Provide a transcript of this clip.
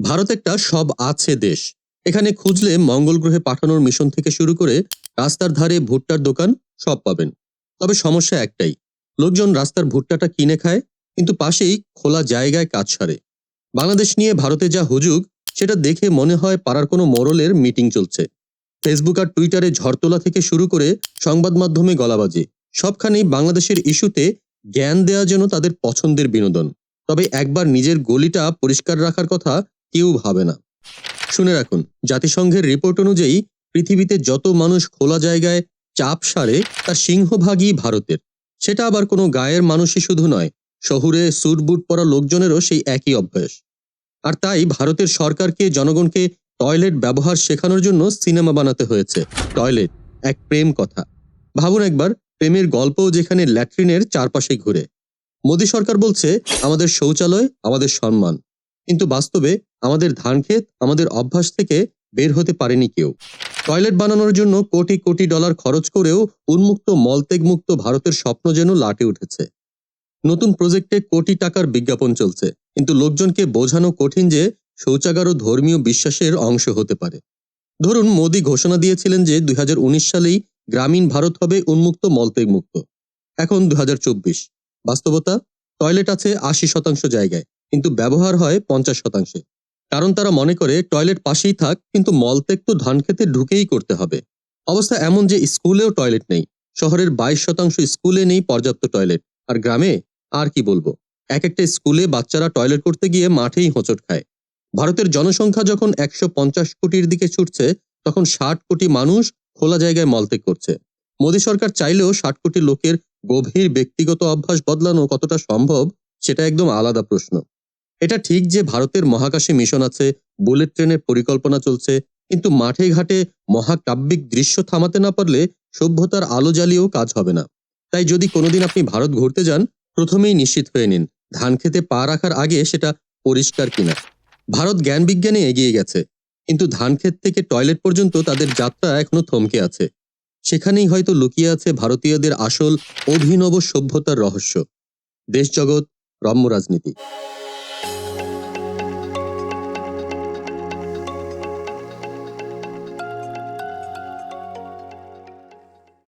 ভারত একটা সব আছে দেশ। এখানে খুঁজলে মঙ্গল গ্রহে পাঠানোর মিশন থেকে শুরু করে রাস্তার ধারে ভুট্টার দোকান সব পাবেন। তবে সমস্যা একটাই, লোকজন রাস্তার ভুট্টাটা কিনে খায়, কিন্তু পাশেই খোলা জায়গায় কাজ সারে। বাংলাদেশ নিয়ে ভারতে যা হুজুগ, সেটা দেখে মনে হয় পাড়ার কোনো মোড়লের মিটিং চলছে। ফেসবুক আর টুইটারে ঝড়তোলা থেকে শুরু করে সংবাদ মাধ্যমে গলাবাজি, সবখানেই বাংলাদেশের ইস্যুতে জ্ঞান দেওয়া যেন তাদের পছন্দের বিনোদন। তবে একবার নিজের গলিটা পরিষ্কার রাখার কথা কেউ ভাবে না। শুনে রাখুন, জাতিসংঘের রিপোর্ট অনুযায়ী পৃথিবীতে যত মানুষ খোলা জায়গায় চাপ সারে তার সিংহভাগই ভারতের। সেটা আবার কোনো গায়ের মানুষই শুধু নয়, শহুরে স্যুট বুট পরা লোকজনেরও সেই একই অভ্যাস। আর তাই ভারতের সরকারকে, জনগণকে টয়লেট ব্যবহার শেখানোর জন্য সিনেমা বানাতে হয়েছে। টয়লেট, এক প্রেম কথা। ভাবুন একবার, প্রেমের গল্পও যেখানে ল্যাট্রিনের চারপাশে ঘুরে। মোদী সরকার বলছে, আমাদের শৌচালয়, আমাদের সম্মান। কিন্তু বাস্তবে আমাদের ধান ধানক্ষেত আমাদের অভ্যাস থেকে বের হতে পারেনি কেউ। টয়লেট বানানোর জন্য কোটি কোটি ডলার খরচ করেও উন্মুক্ত মলত্যাগ মুক্ত ভারতের স্বপ্ন যেন লাটে উঠেছে। নতুন প্রজেক্টে কোটি টাকার বিজ্ঞাপন চলছে, কিন্তু লোকজনকে বোঝানো কঠিন যে শৌচাগারও ধর্মীয় বিশ্বাসের অংশ হতে পারে। ধরুন, মোদী ঘোষণা দিয়েছিলেন যে দুই হাজার উনিশ সালেই গ্রামীণ ভারত হবে উন্মুক্ত মলত্যাগ মুক্ত এখন দুই হাজার চব্বিশ। বাস্তবতা? টয়লেট আছে আশি শতাংশ জায়গায়। কিন্তু ব্যবহার হয় পঞ্চাশ শতাংশে। কারণ তারা মনে করে টয়লেট পাশেই থাক, কিন্তু মলত্যাগ তো ধান খেতে ঢুকেই করতে হবে। অবস্থা এমন যে স্কুলেও টয়লেট নেই। শহরের বাইশ শতাংশ স্কুলে নেই পর্যাপ্ত টয়লেট। আর গ্রামে? আর কি বলব? এক একটা স্কুলে বাচ্চারা টয়লেট করতে গিয়ে মাঠেই হোঁচট খায়। ভারতের জনসংখ্যা যখন একশো পঞ্চাশ কোটির দিকে ছুটছে, তখন ষাট কোটি মানুষ খোলা জায়গায় মলত্যাগ করছে। মোদী সরকার চাইলেও ষাট কোটি লোকের গভীর ব্যক্তিগত অভ্যাস বদলানো কতটা সম্ভব, সেটা একদম আলাদা প্রশ্ন। এটা ঠিক যে ভারতের মহাকাশে মিশন আছে, বুলেট ট্রেনের পরিকল্পনা চলছে, কিন্তু মাঠে ঘাটে মহাকাব্যিক দৃশ্য থামাতে না পারলে সভ্যতার আলো জ্বালিয়েও কাজ হবে না। তাই যদি কোনোদিন আপনি ভারত ঘুরতে যান, প্রথমেই নিশ্চিত হয়ে নিন, ধান খেতে পা রাখার আগে সেটা পরিষ্কার কিনা। ভারত জ্ঞান বিজ্ঞানে এগিয়ে গেছে, কিন্তু ধান ক্ষেত থেকে টয়লেট পর্যন্ত তাদের যাত্রা এখনও থমকে আছে। সেখানেই হয়তো লুকিয়ে আছে ভারতীয়দের আসল অভিনব সভ্যতার রহস্য। দেশজগৎ রম্য রাজনীতি।